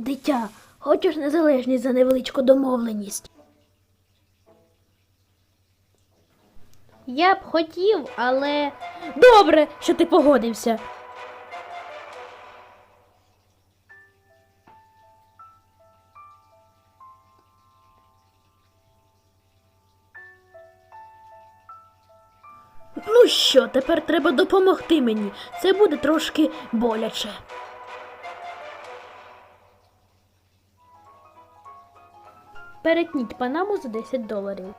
Дитя, хочеш незалежність за невеличку домовленість? Я б хотів, але. Добре, що ти погодився. Ну що, тепер треба допомогти мені. Це буде трошки боляче. Перетніть панаму за 10 доларів.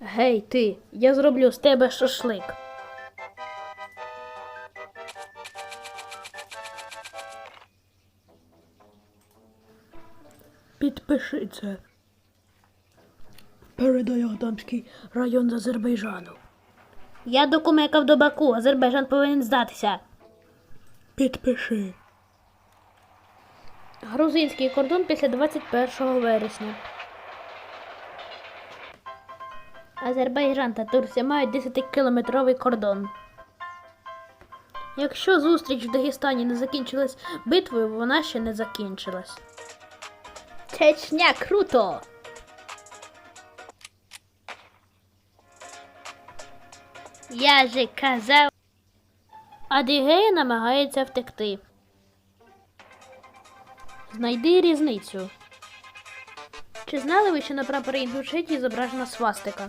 Гей, ти, я зроблю з тебе шашлик. Підпиши це. Передай Адамський район Азербайджану. Я докумекав до Баку, Азербайджан повинен здатися. Підпиши. Грузинський кордон після 21 вересня. Азербайджан та Турція мають 10-кілометровий кордон. Якщо зустріч в Дагестані не закінчилась битвою, вона ще не закінчилась. Чечня круто! Я же казав. Адігея намагається втекти. Знайди різницю. Чи знали ви, що на прапорі Інгушетії зображена свастика?